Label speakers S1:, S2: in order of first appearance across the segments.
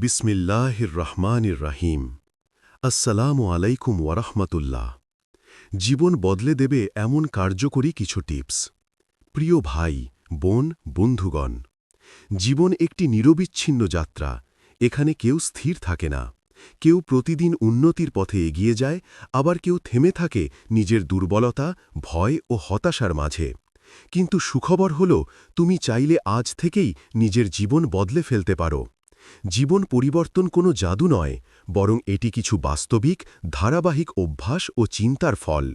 S1: বিসমিল্লাহির রহমানির রাহিম। আসসালামু আলাইকুম ওয়ারহমতুল্লাহ। জীবন বদলে দেবে এমন কার্যকরী কিছু টিপস। প্রিয় ভাই, বোন, বন্ধুগণ, জীবন একটি নিরবিচ্ছিন্ন যাত্রা, এখানে কেউ স্থির থাকে না। কেউ প্রতিদিন উন্নতির পথে এগিয়ে যায়, আবার কেউ থেমে থাকে নিজের দুর্বলতা, ভয় ও হতাশার মাঝে। কিন্তু সুখবর হল, তুমি চাইলে আজ থেকেই নিজের জীবন বদলে ফেলতে পারো। জীবন পরিবর্তন কোনো জাদু নয়, বরং এটি কিছু বাস্তবিক, ধারাবাহিক অভ্যাস ও চিন্তার ফল।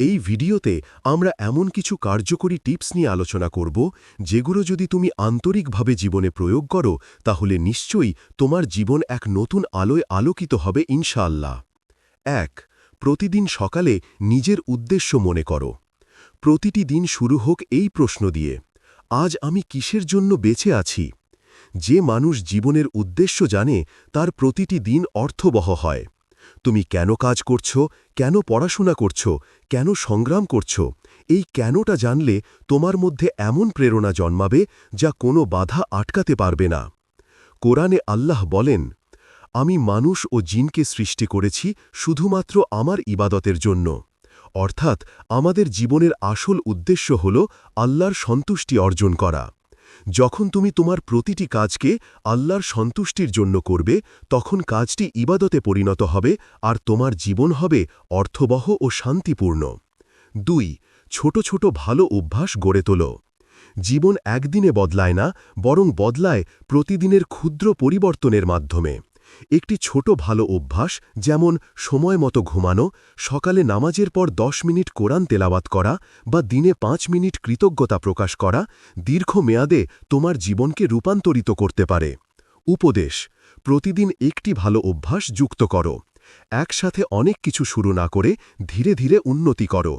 S1: এই ভিডিওতে আমরা এমন কিছু কার্যকরী টিপস নিয়ে আলোচনা করব, যেগুলো যদি তুমি আন্তরিকভাবে জীবনে প্রয়োগ করো, তাহলে নিশ্চয়ই তোমার জীবন এক নতুন আলোয় আলোকিত হবে, ইনশাআল্লাহ। এক, প্রতিদিন সকালে নিজের উদ্দেশ্য মনে করো। প্রতিটি দিন শুরু হোক এই প্রশ্ন দিয়ে, আজ আমি কিসের জন্য বেঁচে আছি? যে মানুষ জীবনের উদ্দেশ্য জানে, তার প্রতিটি দিন অর্থবহ হয়। তুমি কেন কাজ করছ, কেন পড়াশোনা করছ, কেন সংগ্রাম করছ, এই কেনটা জানলে তোমার মধ্যে এমন প্রেরণা জন্মাবে যা কোনো বাধা আটকাতে পারবে না। কোরআনে আল্লাহ বলেন, আমি মানুষ ও জিনকে সৃষ্টি করেছি শুধুমাত্র আমার ইবাদতের জন্য। অর্থাৎ আমাদের জীবনের আসল উদ্দেশ্য হল আল্লাহর সন্তুষ্টি অর্জন করা। যখন তুমি তোমার প্রতিটি কাজকে আল্লাহর সন্তুষ্টির জন্য করবে, তখন কাজটি ইবাদতে পরিণত হবে আর তোমার জীবন হবে অর্থবহ ও শান্তিপূর্ণ। দুই, ছোট ছোট ভালো অভ্যাস গড়ে তোল। জীবন একদিনে বদলায় না, বরং বদলায় প্রতিদিনের ক্ষুদ্র পরিবর্তনের মাধ্যমে। একটি ছোট ভালো অভ্যাস, যেমন সময় মতো ঘুমানো, সকালে নামাজের পর দশ মিনিট কোরআন তেলাওয়াত করা বা দিনে পাঁচ মিনিট কৃতজ্ঞতা প্রকাশ করা দীর্ঘ মেয়াদে তোমার জীবনকে রূপান্তরিত করতে পারে। উপদেশ, প্রতিদিন একটি ভালো অভ্যাস যুক্ত করো। একসাথে অনেক কিছু শুরু না করে ধীরে ধীরে উন্নতি করো।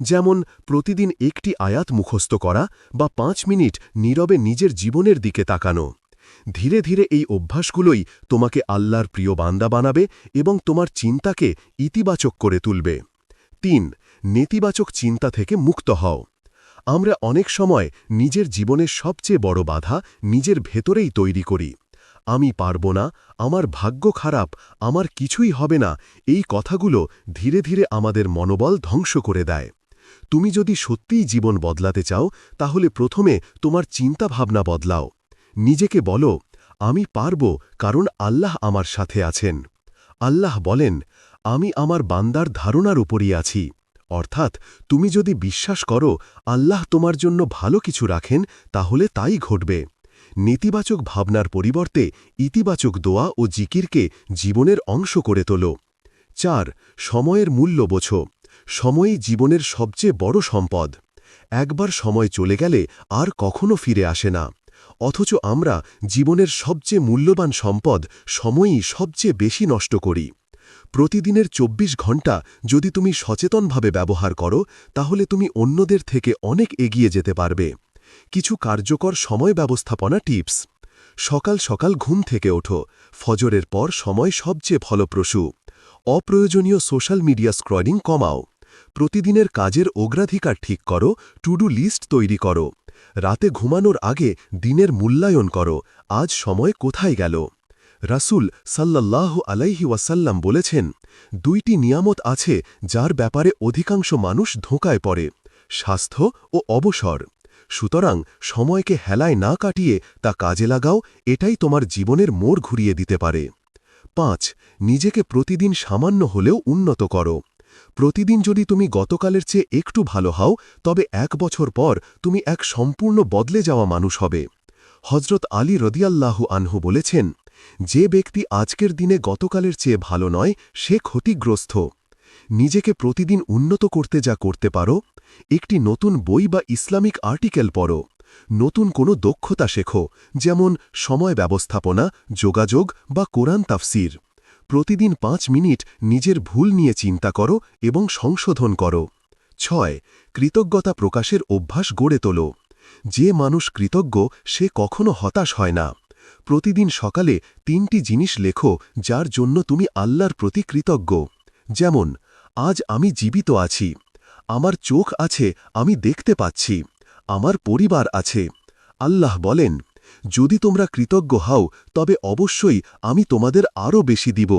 S1: যেমন, প্রতিদিন একটি আয়াত মুখস্থ করা বা পাঁচ মিনিট নীরবে নিজের জীবনের দিকে তাকানো। ধীরে ধীরে এই অভ্যাসগুলোই তোমাকে আল্লাহর প্রিয় বান্দা বানাবে এবং তোমার চিন্তাকে ইতিবাচক করে তুলবে। তিন, নেতিবাচক চিন্তা থেকে মুক্ত হও। আমরা অনেক সময় নিজের জীবনের সবচেয়ে বড় বাধা নিজের ভেতরেই তৈরি করি। আমি পারব না, আমার ভাগ্য খারাপ, আমার কিছুই হবে না, এই কথাগুলো ধীরে ধীরে আমাদের মনোবল ধ্বংস করে দেয়। তুমি যদি সত্যিই জীবন বদলাতে চাও, তাহলে প্রথমে তোমার চিন্তাভাবনা বদলাও। নিজেকে বলো, আমি পারব কারণ আল্লাহ আমার সাথে আছেন। আল্লাহ বলেন, আমি আমার বান্দার ধারণার উপরই আছি। অর্থাৎ তুমি যদি বিশ্বাস করো, আল্লাহ তোমার জন্য ভালো কিছু রাখেন, তাহলে তাই ঘটবে। নেতিবাচক ভাবনার পরিবর্তে ইতিবাচক দোয়া ও জিকিরকে জীবনের অংশ করে তোলো। চার, সময়ের মূল্য বোঝো। সময়ই জীবনের সবচেয়ে বড় সম্পদ। একবার সময় চলে গেলে আর কখনো ফিরে আসে না। অথচ আমরা জীবনের সবচেয়ে মূল্যবান সম্পদ সময়ই সবচেয়ে বেশি নষ্ট করি। প্রতিদিনের ২৪ ঘণ্টা যদি তুমি সচেতনভাবে ব্যবহার করো, তাহলে তুমি অন্যদের থেকে অনেক এগিয়ে যেতে পারবে। কিছু কার্যকর সময় ব্যবস্থাপনা টিপস। সকাল সকাল ঘুম থেকে ওঠো। ফজরের পর সময় সবচেয়ে ফলপ্রসূ। অপ্রয়োজনীয় সোশ্যাল মিডিয়া স্ক্রলিং কমাও। প্রতিদিনের কাজের অগ্রাধিকার ঠিক করো। টু ডু লিস্ট তৈরি করো। রাতে ঘুমানোর আগে দিনের মূল্যায়ন করো, আজ সময় কোথায় গেল? রাসুল সাল্লাল্লাহু আলাইহি ওয়াসাল্লাম বলেছেন, দুইটি নিয়ামত আছে যার ব্যাপারে অধিকাংশ মানুষ ধোঁকায় পড়ে, স্বাস্থ্য ও অবসর। সুতরাং সময়কে হেলায় না কাটিয়ে তা কাজে লাগাও, এটাই তোমার জীবনের মোড় ঘুরিয়ে দিতে পারে। পাঁচ, নিজেকে প্রতিদিন সামান্য হলেও উন্নত করো। প্রতিদিন যদি তুমি গতকালের চেয়ে একটু ভালো হও, তবে এক বছর পর তুমি এক সম্পূর্ণ বদলে যাওয়া মানুষ হবে। হজরত আলী রদিয়াল্লাহু আনহু বলেছেন, যে ব্যক্তি আজকের দিনে গতকালের চেয়ে ভালো নয়, সে ক্ষতিগ্রস্ত। নিজেকে প্রতিদিন উন্নত করতে যা করতে পারো, একটি নতুন বই বা ইসলামিক আর্টিকেল পড়ো, নতুন কোনো দক্ষতা শেখো, যেমন সময় ব্যবস্থাপনা, যোগাযোগ বা কোরআন তাফসির। প্রতিদিন পাঁচ মিনিট নিজের ভুল নিয়ে চিন্তা করো এবং সংশোধন করো। ছয়, কৃতজ্ঞতা প্রকাশের অভ্যাস গড়ে তোলো। যে মানুষ কৃতজ্ঞ, সে কখনো হতাশ হয় না। প্রতিদিন সকালে তিনটি জিনিস লেখো যার জন্য তুমি আল্লাহর প্রতি কৃতজ্ঞ। যেমন, আজ আমি জীবিত আছি। আমার চোখ আছে, আমি দেখতে পাচ্ছি। আমার পরিবার আছে। আল্লাহ বলেন যদি তোমরা কৃতজ্ঞ হও, তবে অবশ্যই আমি তোমাদের আরও বেশি দিব।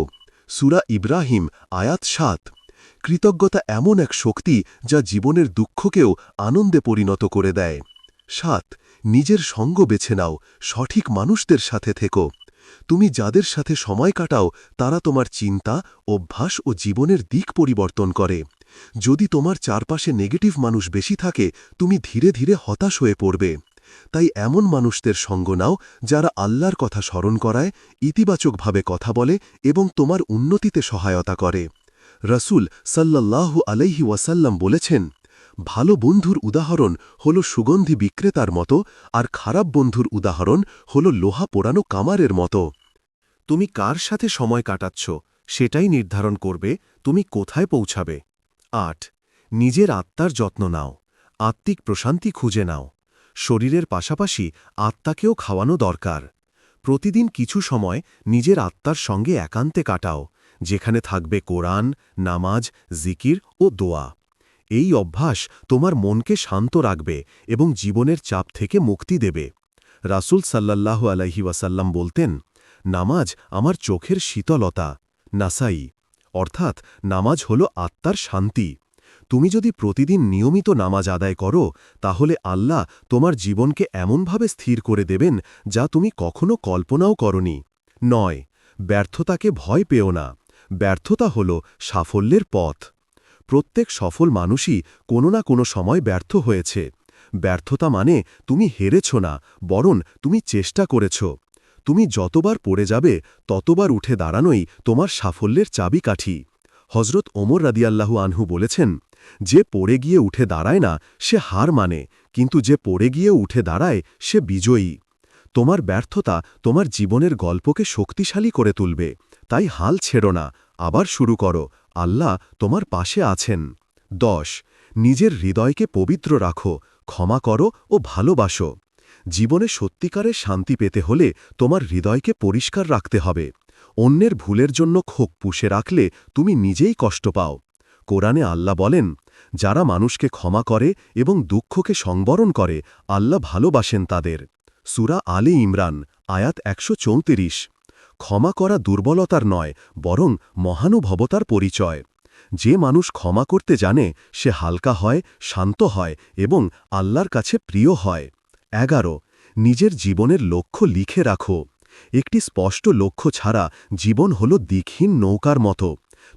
S1: সুরা ইব্রাহিম, আয়াত সাত। কৃতজ্ঞতা এমন এক শক্তি যা জীবনের দুঃখকেও আনন্দে পরিণত করে দেয়। সাত, নিজের সঙ্গ বেছে নাও, সঠিক মানুষদের সাথে থেকো। তুমি যাদের সাথে সময় কাটাও, তারা তোমার চিন্তা, অভ্যাস ও জীবনের দিক পরিবর্তন করে। যদি তোমার চারপাশে নেগেটিভ মানুষ বেশি থাকে, তুমি ধীরে ধীরে হতাশ হয়ে পড়বে। তাই এমন মানুষদের সঙ্গ নাও যারা আল্লাহর কথা স্মরণ করায়, ইতিবাচকভাবে কথা বলে এবং তোমার উন্নতিতে সহায়তা করে। রসুল সাল্লাল্লাহু আলাইহি ওয়াসাল্লাম বলেছেন, ভালো বন্ধুর উদাহরণ হল সুগন্ধি বিক্রেতার মতো আর খারাপ বন্ধুর উদাহরণ হল লোহা পোড়ানো কামারের মতো। তুমি কার সাথে সময় কাটাচ্ছ সেটাই নির্ধারণ করবে, তুমি কোথায় পৌঁছাবে। আট, নিজের আত্মার যত্ন নাও, আত্মিক প্রশান্তি খুঁজে নাও। শরীরের পাশাপাশি আত্মাকেও খাওয়ানো দরকার। প্রতিদিন কিছু সময় নিজের আত্মার সঙ্গে একান্তে কাটাও, যেখানে থাকবে কোরআন, নামাজ, জিকির ও দোয়া। এই অভ্যাস তোমার মনকে শান্ত রাখবে এবং জীবনের চাপ থেকে মুক্তি দেবে। রাসুল সাল্লাল্লাহ আলাইহি ওয়াসাল্লাম বলতেন, নামাজ আমার চোখের শীতলতা, নাসাই। অর্থাৎ নামাজ হল আত্মার শান্তি। তুমি যদি প্রতিদিন নিয়মিত নামাজ আদায় করো, তাহলে আল্লাহ তোমার জীবনকে এমনভাবে স্থির করে দেবেন যা তুমি কখনো কল্পনাও করনি। নয়, ব্যর্থতাকে ভয় পেও না। ব্যর্থতা হল সাফল্যের পথ। প্রত্যেক সফল মানুষই কোনো না কোনো সময় ব্যর্থ হয়েছে। ব্যর্থতা মানে তুমি হেরেছ না, বরং তুমি চেষ্টা করেছ। তুমি যতবার পড়ে যাবে, ততবার উঠে দাঁড়ানোই তোমার সাফল্যের চাবিকাঠি। হজরত ওমর রাদিয়াল্লাহু আনহু বলেছেন যে পড়ে গিয়ে উঠে দাঁড়ায় না, সে হার মানে কিন্তু যে পড়ে গিয়ে উঠে দাঁড়ায়, সে বিজয়ী। তোমার ব্যর্থতা তোমার জীবনের গল্পকে শক্তিশালী করে তুলবে, তাই হাল ছেড়ো না, আবার শুরু করো, আল্লাহ তোমার পাশে আছেন। দশ, নিজের হৃদয়কে পবিত্র রাখো, ক্ষমা করো ও ভালোবাসো। জীবনে সত্যিকারের শান্তি পেতে হলে তোমার হৃদয়কে পরিষ্কার রাখতে হবে। অন্যের ভুলের জন্য ক্ষোভ পুষে রাখলে তুমি নিজেই কষ্ট পাও। কোরআনে আল্লাহ বলেন, যারা মানুষকে ক্ষমা করে এবং দুঃখকে সংবরণ করে, আল্লাহ ভালোবাসেন তাদের। সুরা আলী ইমরান, আয়াত একশো ক্ষমা করা দুর্বলতার নয়, বরং মহানুভবতার পরিচয়। যে মানুষ ক্ষমা করতে জানে, সে হালকা হয়, শান্ত হয় এবং আল্লাহর কাছে প্রিয় হয়। এগারো, নিজের জীবনের লক্ষ্য লিখে রাখো। একটি স্পষ্ট লক্ষ্য ছাড়া জীবন হল দিকহীন নৌকার মতো।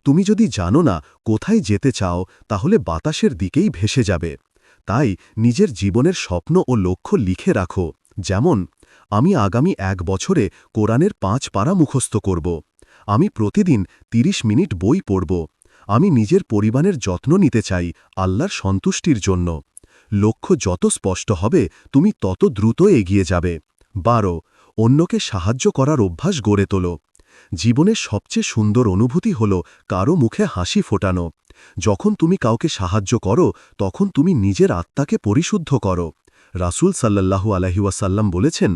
S1: তুমি যদি জানো না কোথায় যেতে চাও, তাহলে বাতাসের দিকেই ভেসে যাবে। তাই নিজের জীবনের স্বপ্ন ও লক্ষ্য লিখে রাখো, যেমন, আমি আগামী এক বছরে কোরআনের পাঁচ পারা মুখস্থ করব। আমি প্রতিদিন ৩০ মিনিট বই পড়ব। আমি নিজের পরিবারের যত্ন নিতে চাই আল্লাহর সন্তুষ্টির জন্য। লক্ষ্য যত স্পষ্ট হবে, তুমি তত দ্রুত এগিয়ে যাবে। বারো, অন্যকে সাহায্য করার অভ্যাস গড়ে তোলো। জীবনের সবচেয়ে সুন্দর অনুভূতি হল কারও মুখে হাসি ফোটানো। যখন তুমি কাউকে সাহায্য করো, তখন তুমি নিজের আত্মাকে পরিশুদ্ধ করো। রাসুল সাল্লাল্লাহু আলহিউসাল্লাম বলেছেন,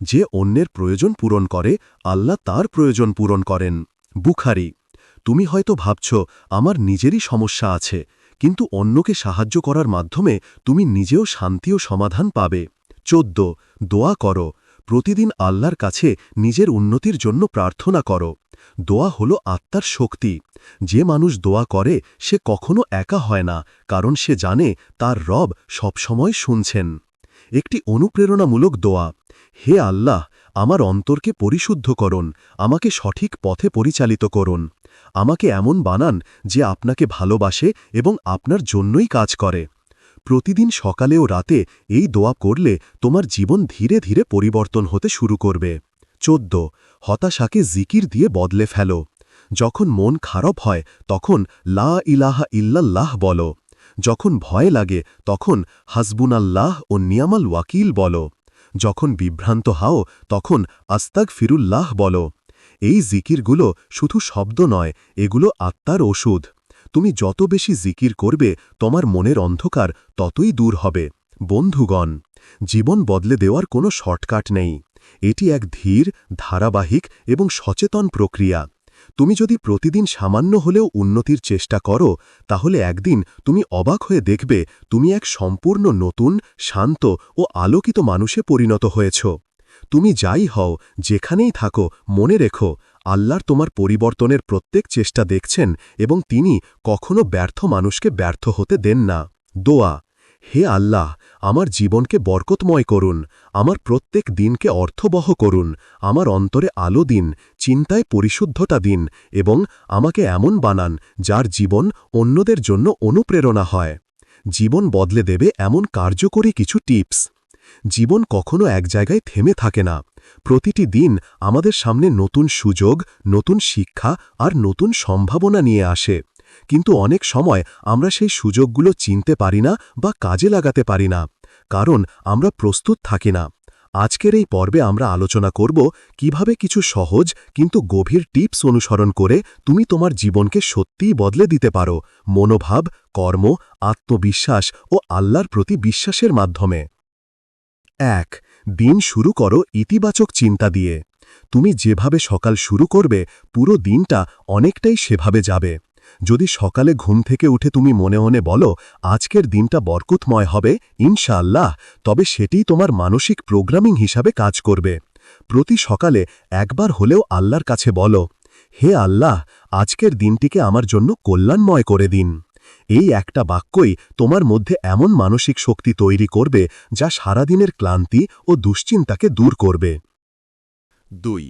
S1: যে অন্যের প্রয়োজন পূরণ করে, আল্লাহ তার প্রয়োজন পূরণ করেন। বুখারি, তুমি হয়তো ভাবছ, আমার নিজেরই সমস্যা আছে, কিন্তু অন্যকে সাহায্য করার মাধ্যমে তুমি নিজেও শান্তি ও সমাধান পাবে। চোদ্দ, দোয়া করো। প্রতিদিন আল্লাহর কাছে নিজের উন্নতির জন্য প্রার্থনা করো। দোয়া হল আত্মার শক্তি। যে মানুষ দোয়া করে, সে কখনো একা হয় না, কারণ সে জানে তার রব সবসময় শুনছেন। একটি অনুপ্রেরণামূলক দোয়া। হে আল্লাহ, আমার অন্তরকে পরিশুদ্ধ করুন, আমাকে সঠিক পথে পরিচালিত করুন। আমাকে এমন বানান যে আপনাকে ভালোবাসে এবং আপনার জন্যই কাজ করে। প্রতিদিন সকালে ও রাতে এই দোয়া করলে তোমার জীবন ধীরে ধীরে পরিবর্তন হতে শুরু করবে। চোদ্দ। হতাশাকে জিকির দিয়ে বদলে ফেলো। যখন মন খারাপ হয়, তখন লা ইলাহা ইল্লাল্লাহ বলো। যখন ভয় লাগে, তখন হাসবুনাল্লাহ ও নিয়ামাল ওয়াকিল বলো। যখন বিভ্রান্ত হাও, তখন আস্তাক ফিরুল্লাহ বলো। এই জিকিরগুলো শুধু শব্দ নয়, এগুলো আত্মার ওষুধ। তুমি যত বেশি জিকির করবে, তোমার মনের অন্ধকার ততই দূর হবে। বন্ধুগণ, জীবন বদলে দেওয়ার কোনো শর্টকাট নেই। এটি এক ধীর, ধারাবাহিক এবং সচেতন প্রক্রিয়া। তুমি যদি প্রতিদিন সামান্য হলেও উন্নতির চেষ্টা করো, তাহলে একদিন তুমি অবাক হয়ে দেখবে তুমি এক সম্পূর্ণ নতুন, শান্ত ও আলোকিত মানুষে পরিণত হয়েছ। তুমি যাই হও, যেখানেই থাকো, মনে রেখো আল্লাহর তোমার পরিবর্তনের প্রত্যেক চেষ্টা দেখছেন এবং তিনি কখনো ব্যর্থ মানুষকে ব্যর্থ হতে দেন না। দোয়া, হে আল্লাহ, আমার জীবনকে বরকতময় করুন, আমার প্রত্যেক দিনকে অর্থবহ করুন, আমার অন্তরে আলো দিন, চিন্তায় পরিশুদ্ধতা দিন এবং আমাকে এমন বানান যার জীবন অন্যদের জন্য অনুপ্রেরণা হয়। জীবন বদলে দেবে এমন কার্যকরী কিছু টিপস। জীবন কখনো এক জায়গায় থেমে থাকে না। প্রতিটি দিন আমাদের সামনে নতুন সুযোগ, নতুন শিক্ষা আর নতুন সম্ভাবনা নিয়ে আসে। কিন্তু অনেক সময় আমরা সেই সুযোগগুলো চিনতে পারি না বা কাজে লাগাতে পারি না, কারণ আমরা প্রস্তুত থাকি না। আজকের এই পর্বে আমরা আলোচনা করব কীভাবে কিছু সহজ কিন্তু গভীর টিপস অনুসরণ করে তুমি তোমার জীবনকে সত্যিই বদলে দিতে পারো, মনোভাব, কর্ম, আত্মবিশ্বাস ও আল্লাহর প্রতি বিশ্বাসের মাধ্যমে। এক দিন শুরু করো ইতিবাচক চিন্তা দিয়ে। তুমি যেভাবে সকাল শুরু করবে, পুরো দিনটা অনেকটাই সেভাবে যাবে। যদি সকালে ঘুম থেকে উঠে তুমি মনে মনে বলো, আজকের দিনটা বরকতময় হবে ইনশাআল্লাহ, তবে সেটিই তোমার মানসিক প্রোগ্রামিং হিসাবে কাজ করবে। প্রতি সকালে একবার হলেও আল্লাহর কাছে বলো, হে আল্লাহ, আজকের দিনটিকে আমার জন্য কল্যাণময় করে দিন। এই একটা বাক্যই তোমার মধ্যে এমন মানসিক শক্তি তৈরি করবে যা সারাদিনের ক্লান্তি ও দুশ্চিন্তাকে দূর করবে। দুই,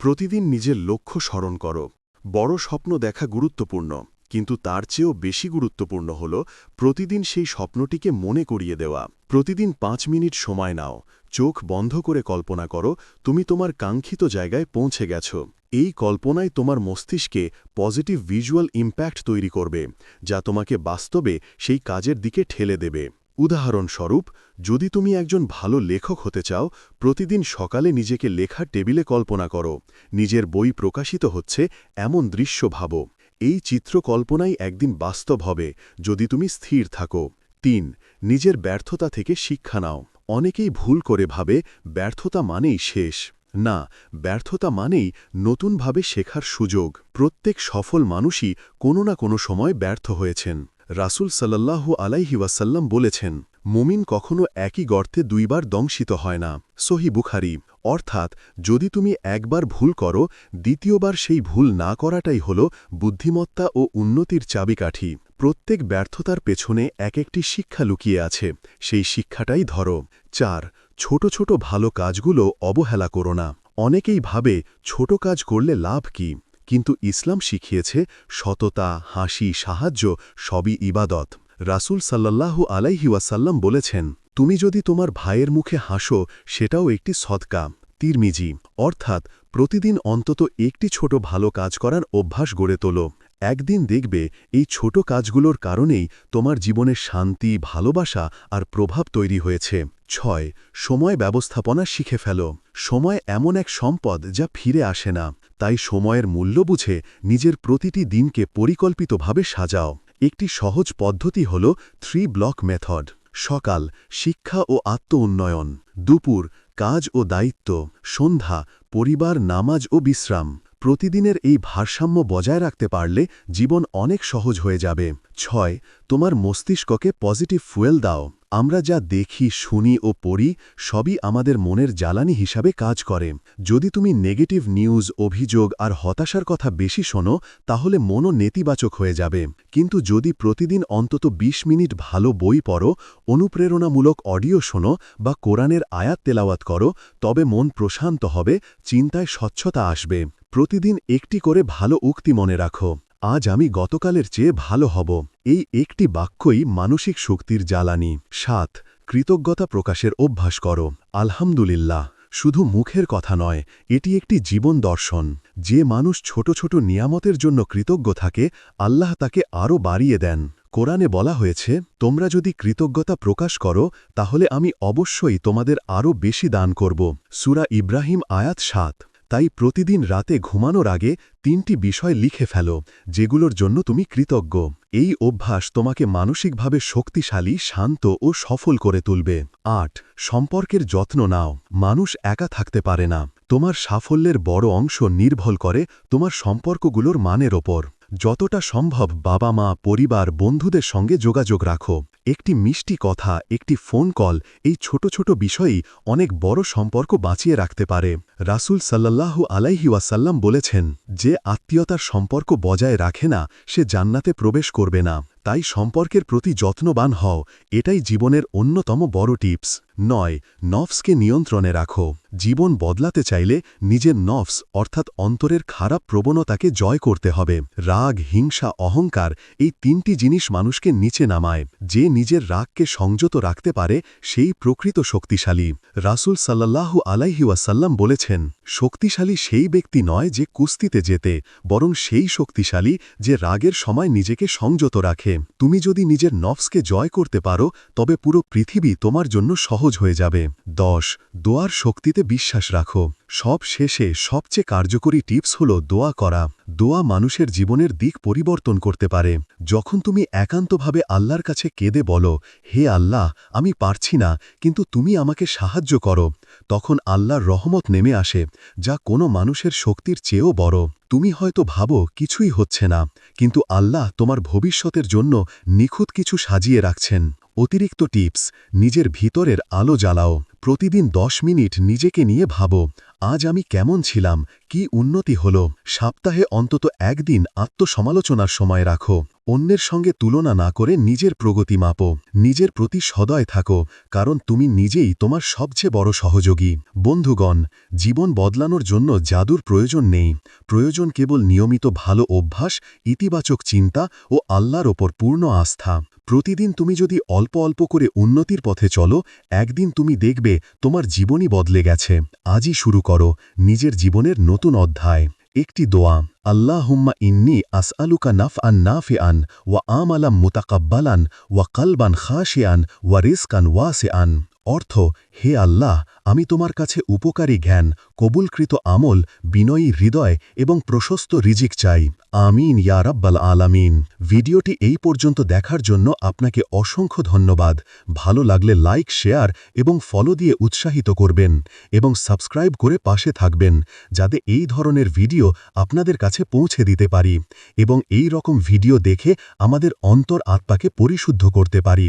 S1: প্রতিদিন নিজের লক্ষ্য স্মরণ করো। বড় স্বপ্ন দেখা গুরুত্বপূর্ণ, কিন্তু তার চেয়েও বেশি গুরুত্বপূর্ণ হল প্রতিদিন সেই স্বপ্নটিকে মনে করিয়ে দেওয়া। প্রতিদিন পাঁচ মিনিট সময় নাও, চোখ বন্ধ করে কল্পনা করো, তুমি তোমার কাঙ্ক্ষিত জায়গায় পৌঁছে গেছ। এই কল্পনায় তোমার মস্তিষ্কে পজিটিভ ভিজুয়াল ইম্প্যাক্ট তৈরি করবে, যা তোমাকে বাস্তবে সেই কাজের দিকে ঠেলে দেবে। উদাহরণস্বরূপ, যদি তুমি একজন ভালো লেখক হতে চাও, প্রতিদিন সকালে নিজেকে লেখার টেবিলে কল্পনা করো। নিজের বই প্রকাশিত হচ্ছে এমন দৃশ্য ভাবো। এই চিত্রকল্পনাই একদিন বাস্তব হবে, যদি তুমি স্থির থাকো। তিন, নিজের ব্যর্থতা থেকে শিক্ষা নাও। অনেকেই ভুল করে ভাবে, ব্যর্থতা মানেই শেষ। না, ব্যর্থতা মানেই নতুনভাবে শেখার সুযোগ। প্রত্যেক সফল মানুষই কোনো না কোনো সময় ব্যর্থ হয়েছেন। রাসুল সাল্লাল্লাহু আলাইহি ওয়াসাল্লাম বলেছেন, মুমিন কখনো একই গর্তে দুইবার দংশিত হয় না। সহি বুখারি, অর্থাৎ যদি তুমি একবার ভুল করো, দ্বিতীয়বার সেই ভুল না করাটাই হল বুদ্ধিমত্তা ও উন্নতির চাবিকাঠি। প্রত্যেক ব্যর্থতার পেছনে এক একটি শিক্ষা লুকিয়ে আছে, সেই শিক্ষাটাই ধরো। চার ছোট ছোট ভালো কাজগুলো অবহেলা করো না। অনেকেই ভাবে ছোট কাজ করলে লাভ কি, কিন্তু ইসলাম শিখিয়েছে সততা, হাসি, সাহায্য সবই ইবাদত। রাসুল সাল্লাল্লাহু আলাইহি ওয়াসাল্লাম বলেছেন, তুমি যদি তোমার ভাইয়ের মুখে হাসো, সেটাও একটি সদকা। তিরমিজি, অর্থাৎ প্রতিদিন অন্তত একটি ছোট ভালো কাজ করার অভ্যাস গড়ে তোলো। একদিন দেখবে এই ছোট কাজগুলোর কারণেই তোমার জীবনে শান্তি, ভালোবাসা আর প্রভাব তৈরি হয়েছে। ছয়, সময় ব্যবস্থাপনা শিখে ফেল। সময় এমন এক সম্পদ যা ফিরে আসে না। তাই সময়ের মূল্য বুঝে নিজের প্রতিটি দিনকে পরিকল্পিতভাবে সাজাও। একটি সহজ পদ্ধতি হল থ্রি ব্লক মেথড সকাল, শিক্ষা ও আত্ম উন্নয়ন দুপুর, কাজ ও দায়িত্ব। সন্ধ্যা, পরিবার, নামাজ ও বিশ্রাম। প্রতিদিনের এই ভারসাম্য বজায় রাখতে পারলে জীবন অনেক সহজ হয়ে যাবে। ছয়, তোমার মস্তিষ্ককে পজিটিভ ফুয়েল দাও। আমরা যা দেখি, শুনি ও পড়ি, সবই আমাদের মনের জ্বালানি হিসাবে কাজ করে। যদি তুমি নেগেটিভ নিউজ, অভিযোগ আর হতাশার কথা বেশি শোনো, তাহলে মনও নেতিবাচক হয়ে যাবে। কিন্তু যদি প্রতিদিন অন্তত ২০ মিনিট ভালো বই পড়ো, অনুপ্রেরণামূলক অডিও শোনো বা কোরআনের আয়াত তেলাওয়াত করো, তবে মন প্রশান্ত হবে, চিন্তায় স্বচ্ছতা আসবে। প্রতিদিন একটি করে ভালো উক্তি মনে রাখো। আজ আমি গতকালের চেয়ে ভালো হব। এই একটি বাক্যই মানসিক শক্তির জ্বালানি। সাত, কৃতজ্ঞতা প্রকাশের অভ্যাস করো। আলহামদুলিল্লাহ, শুধু মুখের কথা নয়, এটি একটি জীবন দর্শন। যে মানুষ ছোট ছোট নিয়ামতের জন্য কৃতজ্ঞ থাকে, আল্লাহ তাকে আরও বাড়িয়ে দেন। কোরআনে বলা হয়েছে, তোমরা যদি কৃতজ্ঞতা প্রকাশ করো, তাহলে আমি অবশ্যই তোমাদের আরও বেশি দান করব। সুরা ইব্রাহিম আয়াত সাত। তাই প্রতিদিন রাতে ঘুমানোর আগে তিনটি বিষয় লিখে ফেলো, যেগুলোর জন্য তুমি কৃতজ্ঞ। এই অভ্যাস তোমাকে মানসিকভাবে শক্তিশালী, শান্ত ও সফল করে তুলবে। আট, সম্পর্কের যত্ন নাও। মানুষ একা থাকতে পারে না। তোমার সাফল্যের বড় অংশ নির্ভর করে তোমার সম্পর্কগুলোর মানের ওপর। যতটা সম্ভব বাবা মা পরিবার, বন্ধুদের সঙ্গে যোগাযোগ রাখো। একটি মিষ্টি কথা, একটি ফোন কল, এই ছোট ছোট বিষয়ই অনেক বড় সম্পর্ক বাঁচিয়ে রাখতে পারে। রাসুল সাল্লাহ আলাইহি ওয়াসাল্লাম বলেছেন, যে আত্মীয়তার সম্পর্ক বজায় রাখে না, সে জান্নাতে প্রবেশ করবে না। তাই সম্পর্কের প্রতি যত্নবান হও, এটাই জীবনের অন্যতম বড় টিপস। নয়, নফসকে নিয়ন্ত্রণে রাখো। জীবন বদলাতে চাইলে নিজের নফস, অর্থাৎ অন্তরের খারাপ প্রবণতাকে জয় করতে হবে। রাগ, হিংসা, অহংকার, এই তিনটি জিনিস মানুষকে নিচে নামায়। যে নিজের রাগকে সংযত রাখতে পারে, সেই প্রকৃত শক্তিশালী। রাসুল সাল্লাল্লাহু আলাইহি ওয়াসাল্লাম বলেছেন, শক্তিশালী সেই ব্যক্তি নয় যে কুস্তিতে যেতে, বরং সেই শক্তিশালী যে রাগের সময় নিজেকে সংযত রাখে। তুমি যদি নিজের নফসকে জয় করতে পারো, তবে পুরো পৃথিবী তোমার জন্য সহজ হয়ে যাবে। দশ, দোয়ার শক্তিতে বিশ্বাস রাখো। সব শেষে সবচেয়ে কার্যকরী টিপস হল দোয়া করা। দোয়া মানুষের জীবনের দিক পরিবর্তন করতে পারে। যখন তুমি একান্তভাবে আল্লাহর কাছে কেঁদে বলো, হে আল্লাহ, আমি পারছি না, কিন্তু তুমি আমাকে সাহায্য করো, তখন আল্লাহর রহমত নেমে আসে, যা কোনো মানুষের শক্তির চেয়েও বড়। তুমি হয়তো ভাবো, কিছুই হচ্ছে না, কিন্তু আল্লাহ তোমার ভবিষ্যতের জন্য নিখুঁত কিছু সাজিয়ে রাখছেন। অতিরিক্ত টিপস, নিজের ভিতরের আলো জ্বালাও, প্রতিদিন দশ মিনিট নিজেকে নিয়ে ভাবো আজ আমি কেমন ছিলাম, কি উন্নতি হল, সপ্তাহে অন্তত একদিন আত্মসমালোচনার সময় রাখো, অন্যের সঙ্গে তুলনা না করে নিজের প্রগতি মাপো, নিজের প্রতি সদয় থাকো, কারণ তুমি নিজেই তোমার সবচেয়ে বড় সহযোগী। বন্ধুগণ, জীবন বদলানোর জন্য জাদুর প্রয়োজন নেই, প্রয়োজন কেবল নিয়মিত ভালো অভ্যাস, ইতিবাচক চিন্তা ও আল্লাহর ওপর পূর্ণ আস্থা। প্রতিদিন তুমি যদি অল্প অল্প করে উন্নতির পথে চলো, একদিন তুমি দেখবে তোমার জীবনই বদলে গেছে। আজই শুরু করো নিজের জীবনের নতুন অধ্যায়। একটি দোয়া, আল্লাহুম্মা ইন্নি আসআলুকা নাফ আন নাফে আন ওয়া আম আমালাম মুতাকাব্বালান ওয়া কালবান খাশিয়ান ওয়া রিস্কান ওয়াসে আন অর্থ, হে আল্লাহ, আমি তোমার কাছে উপকারী জ্ঞান, কবুলকৃত আমল, বিনয়ী হৃদয় এবং প্রশস্ত রিজিক চাই। আমিন, ইয়া রাব্বাল আলামিন। ভিডিওটি এই পর্যন্ত দেখার জন্য আপনাকে অসংখ্য ধন্যবাদ। ভালো লাগলে লাইক, শেয়ার এবং ফলো দিয়ে উৎসাহিত করবেন এবং সাবস্ক্রাইব করে পাশে থাকবেন, যাতে এই ধরনের ভিডিও আপনাদের কাছে পৌঁছে দিতে পারি এবং এই রকম ভিডিও দেখে আমাদের অন্তর আত্মাকে পরিশুদ্ধ করতে পারি।